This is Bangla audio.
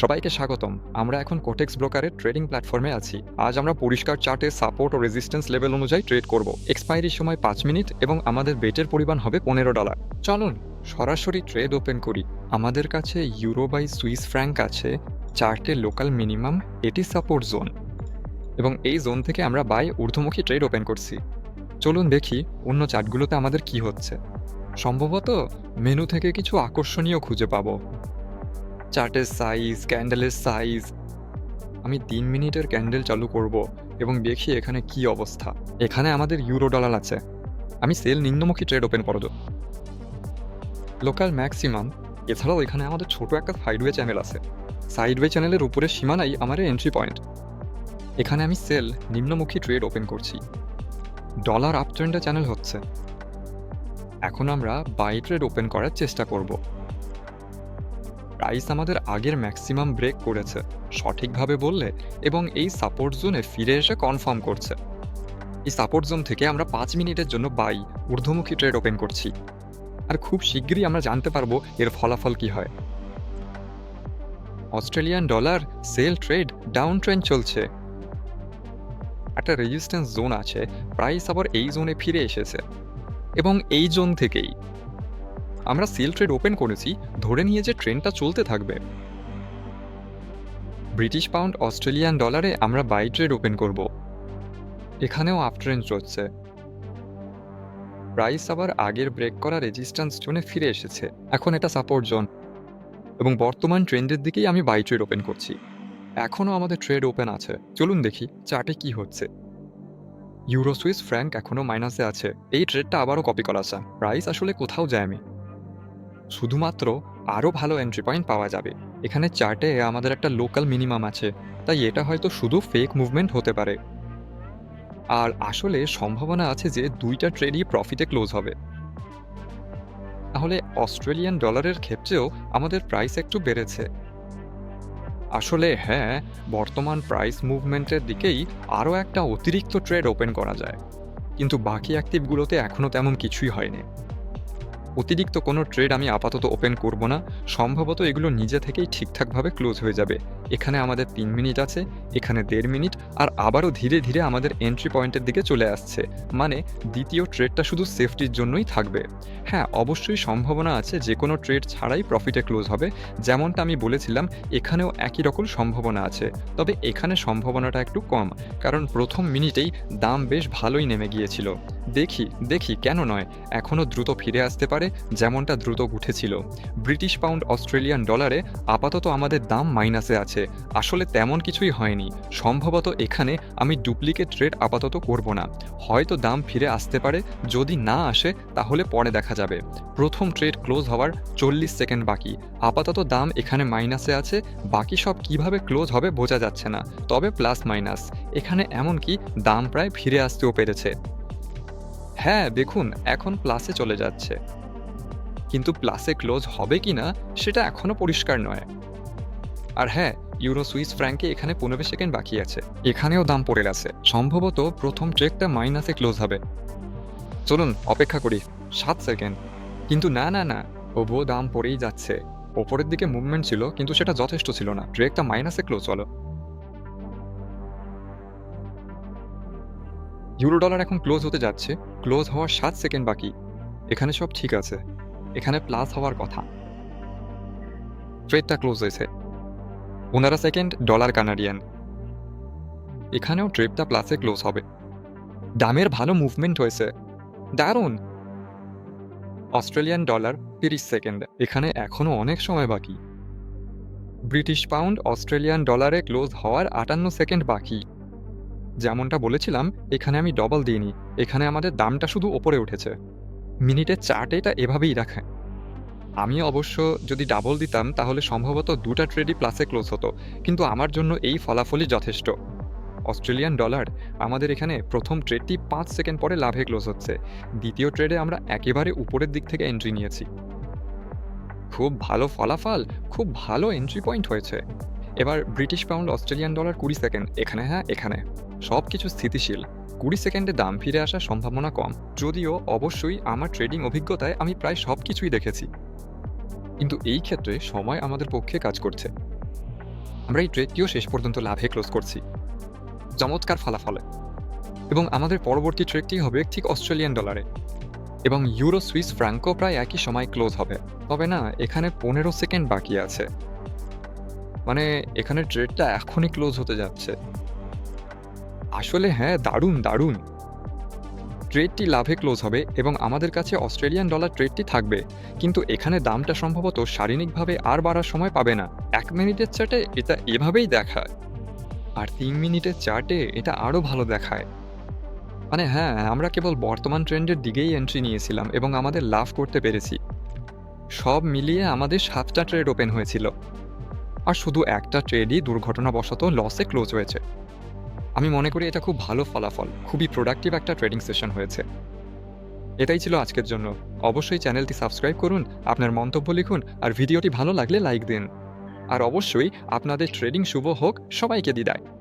সবাইকে স্বাগতম। আমরা এখন কোটেক্স ব্রোকারের ট্রেডিং প্ল্যাটফর্মে আছি। আজ আমরা পরিষ্কার চার্টে সাপোর্ট ও রেজিস্ট্যান্স লেভেল অনুযায়ী ট্রেড করব। এক্সপায়ারির সময় পাঁচ মিনিট এবং আমাদের বেটের পরিমাণ হবে পনেরো ডলার চলুন, সরাসরি ট্রেড ওপেন করি। আমাদের কাছে ইউরো বাই সুইস ফ্র্যাঙ্ক আছে, চার্টে লোকাল মিনিমাম এটি সাপোর্ট জোন এবং এই জোন থেকে আমরা বাই ঊর্ধ্বমুখী ট্রেড ওপেন করছি। চলুন দেখি অন্য চার্টগুলোতে আমাদের কি হচ্ছে। সম্ভবত মেনু থেকে কিছু আকর্ষণীয় খুঁজে পাবো। চার্টের সাইজ ক্যান্ডেলের সাইজ আমি তিন মিনিটের ক্যান্ডেল চালু করব এবং দেখি এখানে কি অবস্থা। এখানে আমাদের ইউরো ডলার আছে। আমি সেল নিম্নমুখী ট্রেড ওপেন করব। লোকাল ম্যাক্সিমাম এছাড়াও এখানে আমাদের ছোট একটা সাইডওয়ে চ্যানেল আছে। সাইডওয়ে চ্যানেলের উপরে সীমানাই আমার এন্ট্রি পয়েন্ট এখানে আমি সেল নিম্নমুখী ট্রেড ওপেন করছি। ডলার আপ ট্রেন্ডে চ্যানেল হচ্ছে। এখন আমরা বাই ট্রেড ওপেন করার চেষ্টা করব। প্রাইস আমাদের আগের ম্যাক্সিমাম ব্রেক করেছে, সঠিকভাবে বললে, এবং এই সাপোর্ট জোনে ফিরে এসে কনফার্ম করছে। এই সাপোর্ট জোন থেকে আমরা পাঁচ মিনিটের জন্য বাই, ঊর্ধ্বমুখী ট্রেড ওপেন করছি। আর খুব শীঘ্রই আমরা জানতে পারব এর ফলাফল কি হয়। Australian dollar sell trade down trend চলছে। একটা রেজিস্ট্যান্স জোন আছে, প্রাইস আবার এই জোনে ফিরে এসেছে। এবং এই জোন থেকেই আমরা সেল ট্রেড ওপেন করেছি, ধরে নিয়ে যে ট্রেনটা চলতে থাকবে। ব্রিটিশ পাউন্ড অস্ট্রেলিয়ান ডলারে আমরা বাই ট্রেড ওপেন করব। এখানেও আপ ট্রেন্ড চলছে। প্রাইস আবার আগের ব্রেক করা রেজিস্ট্যান্স জোনে ফিরে এসেছে। এখন এটা সাপোর্ট জোন। এবং বর্তমান ট্রেন্ডের দিকেই আমি বাই ট্রেড ওপেন করছি। এখনও আমাদের ট্রেড ওপেন আছে। চলুন দেখি চার্টে কি হচ্ছে। ইউরো সুইস ফ্র্যাঙ্ক এখনও মাইনাসে আছে। এই ট্রেডটা আবারও কপি করা প্রাইস আসলে কোথাও যায়নি। শুধুমাত্র আরও ভালো এন্ট্রি পয়েন্ট পাওয়া যাবে। এখানে চার্টে আমাদের একটা লোকাল মিনিমাম আছে, তাই এটা হয়তো শুধু ফেক মুভমেন্ট হতে পারে। আর আসলে সম্ভাবনা আছে যে দুইটা ট্রেডই প্রফিটে ক্লোজ হবে। তাহলে অস্ট্রেলিয়ান ডলারের ক্ষেত্রেও আমাদের প্রাইস একটু বেড়েছে। আসলে হ্যাঁ বর্তমান প্রাইস মুভমেন্টের দিকেই আরও একটা অতিরিক্ত ট্রেড ওপেন করা যায়। কিন্তু বাকি অ্যাক্টিভগুলোতে এখনও তেমন কিছুই হয়নি। অতিরিক্ত কোনো ট্রেড আমি আপাতত ওপেন করব না। সম্ভবত এগুলো নিজে থেকেই ঠিকঠাকভাবে ক্লোজ হয়ে যাবে। এখানে আমাদের তিন মিনিট আছে, এখানে দেড় মিনিট, আর আবারও ধীরে ধীরে আমাদের এন্ট্রি পয়েন্টের দিকে চলে আসছে। মানে দ্বিতীয় ট্রেডটা শুধু সেফটির জন্যই থাকবে। হ্যাঁ অবশ্যই সম্ভাবনা আছে যে কোনো ট্রেড ছাড়াই প্রফিটে ক্লোজ হবে। যেমনটা আমি বলেছিলাম, এখানেও একই রকম সম্ভাবনা আছে। তবে এখানে সম্ভাবনাটা একটু কম, কারণ প্রথম মিনিটেই দাম বেশ ভালোই নেমে গিয়েছিল। দেখি দেখি, কেন নয়? এখনও দ্রুত ফিরে আসতে পারে যেমনটা দ্রুত উঠেছিল ব্রিটিশ পাউন্ড অস্ট্রেলিয়ান ডলারে আপাতত আমাদের দাম মাইনাসে আছে। আসলে তেমন কিছুই হয়নি। সম্ভবত এখানে আমি ডুপ্লিকেট ট্রেড আপাতত করব না। হয়তো দাম ফিরে আসতে পারে, যদি না আসে, তাহলে পরে দেখা যাবে। প্রথম ট্রেড ক্লোজ হওয়ার চল্লিশ সেকেন্ড বাকি। আপাতত দাম এখানে মাইনাসে আছে, বাকি সব কীভাবে ক্লোজ হবে বোঝা যাচ্ছে না। তবে প্লাস মাইনাস। এখানে এমনকি দাম প্রায় ফিরে আসতেও পেরেছে। হ্যাঁ দেখুন, এখন প্লাসে চলে যাচ্ছে। কিন্তু প্লাসে ক্লোজ হবে কি না সেটা এখনও পরিষ্কার নয়। আর হ্যাঁ ইউরো সুইস ফ্র্যাঙ্কে এখানে পনেরো সেকেন্ড বাকি আছে। এখানেও দাম পড়ে গেছে। সম্ভবত প্রথম ট্রেকটা মাইনাসে ক্লোজ হবে। চলুন, অপেক্ষা করি। সাত সেকেন্ড। কিন্তু না না না ওবো দাম পড়েই যাচ্ছে। ওপরের দিকে মুভমেন্ট ছিল, কিন্তু সেটা যথেষ্ট ছিল না। ট্রেকটা মাইনাসে ক্লোজ হলো। ইউরো ডলার এখন ক্লোজ হতে যাচ্ছে, ক্লোজ হওয়ার সাত সেকেন্ড বাকি। এখানে সব ঠিক আছে। এখানে প্লাস হওয়ার কথা। ট্রেডটা ক্লোজ হয়েছে। পনেরো সেকেন্ড ডলার কানাডিয়ান। এখানেও ট্রেডটা প্লাসে ক্লোজ হবে। দামের ভালো মুভমেন্ট হয়েছে। দারুণ! অস্ট্রেলিয়ান ডলার তিরিশ সেকেন্ড। এখানে এখনও অনেক সময় বাকি। ব্রিটিশ পাউন্ড অস্ট্রেলিয়ান ডলারে ক্লোজ হওয়ার আটান্ন সেকেন্ড বাকি। যেমনটা বলেছিলাম, এখানে আমি ডবল দিইনি, এখানে আমাদের দামটা শুধু ওপরে উঠেছে। মিনিটের চার্ট এটা এভাবেই রাখে। আমি অবশ্য যদি ডাবল দিতাম, তাহলে সম্ভবত দুটা ট্রেডই প্লাসে ক্লোজ হতো, কিন্তু আমার জন্য এই ফলাফলই যথেষ্ট। অস্ট্রেলিয়ান ডলার আমাদের এখানে প্রথম ট্রেডটি পাঁচ সেকেন্ড পরে লাভে ক্লোজ হচ্ছে। দ্বিতীয় ট্রেডে আমরা একেবারে উপরের দিক থেকে এন্ট্রি নিয়েছি। খুব ভালো ফলাফল, খুব ভালো এন্ট্রি পয়েন্ট হয়েছে। এবার ব্রিটিশ পাউন্ড অস্ট্রেলিয়ান ডলার কুড়ি সেকেন্ড, এখানে হ্যাঁ এখানে। সব কিছু স্থিতিশীল। কুড়ি সেকেন্ডে দাম ফিরে আসার সম্ভাবনা কম। যদিও অবশ্যই আমার ট্রেডিং অভিজ্ঞতায় আমি প্রায় সব কিছুই দেখেছি। কিন্তু এই ক্ষেত্রে সময় আমাদের পক্ষে কাজ করছে। আমরা এই ট্রেডটিও শেষ পর্যন্ত লাভে ক্লোজ করছি। চমৎকার ফলাফলে। এবং আমাদের পরবর্তী ট্রেডটি হবে ঠিক অস্ট্রেলিয়ান ডলারে। এবং ইউরো সুইস ফ্রাঙ্কো প্রায় একই সময় ক্লোজ হবে। তবে না, এখানে পনেরো সেকেন্ড বাকি আছে। মানে এখানে ট্রেডটা এখনই ক্লোজ হতে যাচ্ছে। আসলে হ্যাঁ দারুণ দারুণ। ট্রেডটি লাভে ক্লোজ হবে এবং আমাদের কাছে অস্ট্রেলিয়ান ডলার ট্রেডটি থাকবে, কিন্তু এখানে দামটা সম্ভবত শারীরিকভাবে আর বাড়ার সময় পাবে না। এক মিনিটের চার্টে এটা এভাবেই দেখায়। আর তিন মিনিটের চার্টে এটা আরও ভালো দেখায়। মানে হ্যাঁ আমরা কেবল বর্তমান ট্রেন্ডের দিকেই এন্ট্রি নিয়েছিলাম এবং আমাদের লাভ করতে পেরেছি। সব মিলিয়ে আমাদের সাতটা ট্রেড ওপেন হয়েছিল। আর শুধু একটা ট্রেডই দুর্ঘটনাবশত লসে ক্লোজ হয়েছে। আমি মনে করি এটা খুব ভালো ফলাফল, খুবই প্রোডাক্টিভ একটা ট্রেডিং সেশন হয়েছে। এটাই ছিল আজকের জন্য। অবশ্যই চ্যানেলটি সাবস্ক্রাইব করুন, আপনার মন্তব্য লিখুন, আর ভিডিওটি ভালো লাগলে লাইক দিন। আর অবশ্যই আপনাদের ট্রেডিং শুভ হোক, সবাইকে দিদায়